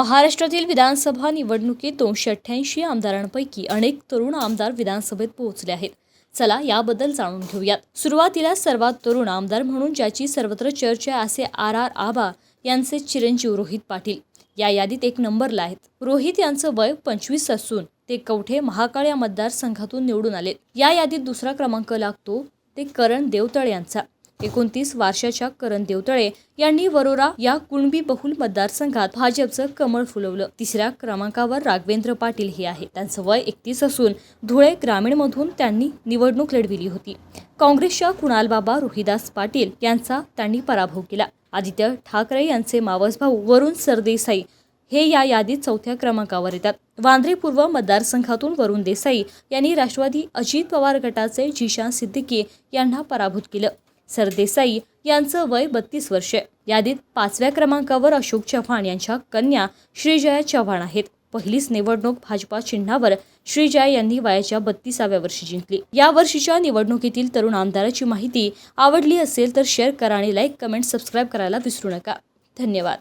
महाराष्ट्रातील विधानसभा निवडणुकीत दोनशे अठ्ठ्याऐंशी आमदारांपैकी अनेक तरुण आमदार विधानसभेत पोहोचले आहेत. चला याबद्दल जाणून घेऊयात. सुरुवातीला सर्वात तरुण आमदार म्हणून ज्याची सर्वत्र चर्चा असे आर आर आबा यांचे चिरंजीव रोहित पाटील या यादीत एक नंबरला आहेत. रोहित यांचं वय पंचवीस असून ते कवठे महाकाळ या मतदारसंघातून निवडून आले या यादीत दुसरा क्रमांक लागतो ते करण देवतळ यांचा. एकोणतीस वर्षाच्या करण देवतळे यांनी वरोरा या कुणबी बहुल मतदारसंघात भाजपचं कमळ फुलवलं. तिसऱ्या क्रमांकावर राघवेंद्र पाटील हे आहे त्यांचं वय एकतीस असून धुळे ग्रामीणमधून त्यांनी निवडणूक लढविली होती. काँग्रेसच्या कुणालबाबा रोहिदास पाटील यांचा त्यांनी पराभव केला. आदित्य ठाकरे यांचे मावस भाऊ वरुण सरदेसाई हे या यादीत चौथ्या क्रमांकावर येतात. वांद्रे पूर्व मतदारसंघातून वरुण देसाई यांनी राष्ट्रवादी अजित पवार गटाचे जिशान सिद्दीकी यांना पराभूत केलं. सरदेसाई यांचं वय बत्तीस वर्षे. यादीत पाचव्या क्रमांकावर अशोक चव्हाण यांच्या कन्या श्रीजया चव्हाण आहेत. पहिलीच निवडणूक भाजपा चिन्हावर श्रीजया यांनी वयाच्या बत्तीसाव्या वर्षी जिंकली. या वर्षीच्या निवडणुकीतील तरुण आमदाराची माहिती आवडली असेल तर शेअर करा आणि लाईक कमेंट सबस्क्राईब करायला विसरू नका. धन्यवाद.